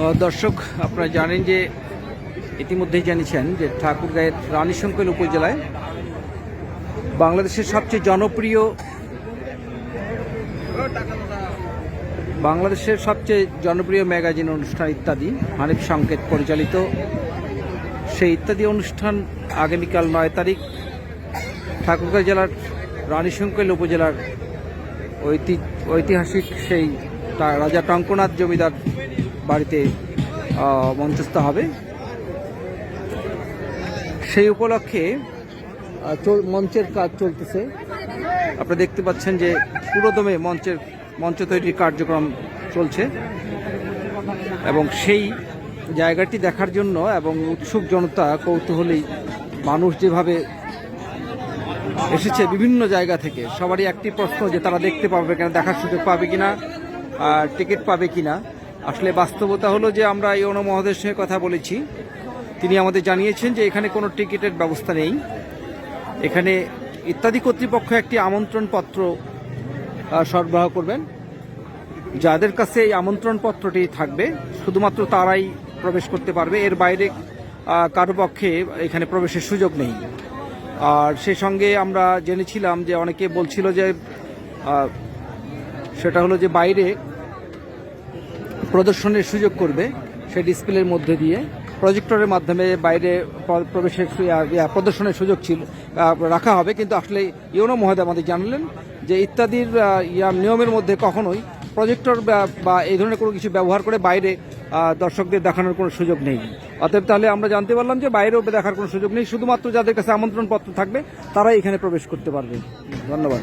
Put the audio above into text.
দর্শক, আপনারা জানেন যে ইতিমধ্যেই জানিয়েছেন যে ঠাকুরগাঁয়ের রানীশঙ্কল উপজেলায় বাংলাদেশের সবচেয়ে জনপ্রিয় বাংলাদেশের সবচেয়ে জনপ্রিয় ম্যাগাজিন অনুষ্ঠান ইত্যাদি, হানিফ সংকেত পরিচালিত। সেই ইত্যাদি অনুষ্ঠান আগামীকাল নয় তারিখ ঠাকুরগাঁও জেলার রানীশঙ্কল উপজেলার ঐতি- ঐতিহাসিক সেই রাজা টঙ্কনাথ জমিদার বাড়িতে মঞ্চস্থ হবে। সেই উপলক্ষে মঞ্চের কাজ চলতেছে। আপনারা দেখতে পাচ্ছেন যে পুরোদমে মঞ্চের, মঞ্চ তৈরির কার্যক্রম চলছে। এবং সেই জায়গাটি দেখার জন্য এবং উৎসুক জনতা, কৌতূহলী মানুষ যেভাবে এসেছে বিভিন্ন জায়গা থেকে, সবারই একটি প্রশ্ন যে তারা দেখতে পাবে কিনা, দেখার সুযোগ পাবে কিনা, আর টিকিট পাবে কিনা। আসলে বাস্তবতা হলো যে আমরা ইউনো মহোদয়ের সঙ্গে কথা বলেছি। তিনি আমাদের জানিয়েছেন যে এখানে কোনো টিকিটের ব্যবস্থা নেই। এখানে ইত্যাদি কর্তৃপক্ষ একটি আমন্ত্রণ পত্র সরবরাহ করবেন। যাদের কাছে এই আমন্ত্রণ পত্রটি থাকবে, শুধুমাত্র তারাই প্রবেশ করতে পারবে। এর বাইরে কারও পক্ষে এখানে প্রবেশের সুযোগ নেই। আর সে সঙ্গে আমরা জেনেছিলাম যে অনেকে বলছিল যে সেটা হলো যে বাইরে প্রদর্শনের সুযোগ করবে সেই ডিসপ্লের মধ্যে দিয়ে। প্রজেক্টরের মাধ্যমে বাইরে প্রবেশের প্রদর্শনের সুযোগ ছিল রাখা হবে। কিন্তু আসলে ইউনো মহোদয় আমাদের জানালেন যে ইত্যাদির নিয়মের মধ্যে কখনোই প্রজেক্টর বা এই ধরনের কোনো কিছু ব্যবহার করে বাইরে দর্শকদের দেখানোর কোনো সুযোগ নেই। অতএব তাহলে আমরা জানতে পারলাম যে বাইরেও দেখার কোনো সুযোগ নেই। শুধুমাত্র যাদের কাছে আমন্ত্রণপত্র থাকবে, তারাই এখানে প্রবেশ করতে পারবে। ধন্যবাদ।